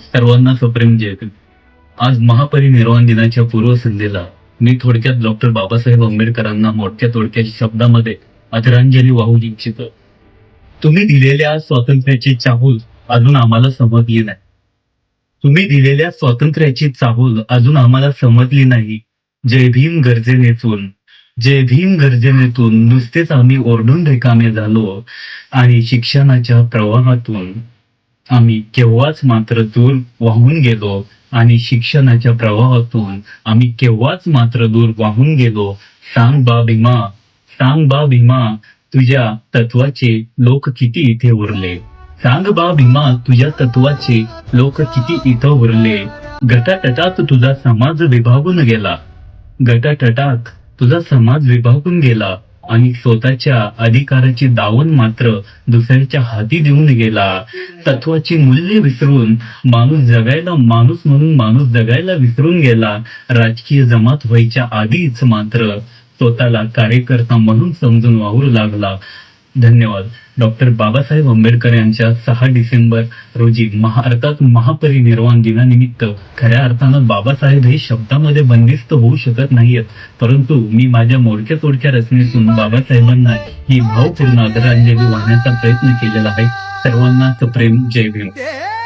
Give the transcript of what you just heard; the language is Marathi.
सर्वांना सप्रेम जय आज महापरिनिर्वाण दिनाच्या पूर्वसंध्येला मी थोडक्यात डॉक्टर बाबासाहेब आंबेडकरांना मोठ्या तोडक्या शब्दामध्ये आदरांजली वाहू इच्छितो. तुम्ही दिलेल्या स्वातंत्र्याची चाहूल अजून आम्हाला समजली नाही. तुम्ही दिलेल्या स्वातंत्र्याची चाहूल अजून आम्हाला समजली नाही. जय भीम गर्जनेतून जय भीम गर्जनेतून नुसतेच आम्ही ओरडून रिकामे झालो आणि शिक्षणाच्या प्रवाहातून आम्ही केव्हाच मात्र दूर वाहून गेलो आणि शिक्षणाच्या प्रवाहातून आम्ही केव्हाच मात्र दूर वाहून गेलो. सांग बा भीमा सांग बा भीमा तुझ्या तत्वाचे लोक किती इथे उरले? सांग बा भीमा तुझ्या तत्वाचे लोक किती इथं उरले? गटाटटात तुझा समाज विभागून गेला. गटाटटात तुझा समाज विभागून गेला. आणि स्वतःच्या अधिकाराची दावण मात्र दुसऱ्याच्या हाती देऊन गेला. तत्वाची मूल्य विसरून माणूस जगायला माणूस म्हणून माणूस जगायला विसरून गेला. राजकीय जमात व्हायच्या आधीच मात्र स्वतःला कार्यकर्ता म्हणून समजून वावरू लागला. धन्यवाद. डॉक्टर बाबासाहेब आंबेडकर यांच्या सहा डिसेंबर रोजी महा अर्थात महापरिनिर्वाण दिनानिमित्त खऱ्या अर्थानं बाबासाहेब हे शब्दामध्ये बंदिस्त होऊ शकत नाहीयेत. परंतु मी माझ्या मोडक्या तोडक्या रचनेतून बाबासाहेबांना ही भावपूर्ण आदरांजली वाहण्याचा प्रयत्न केलेला आहे. सर्वांना प्रेम जय भीम.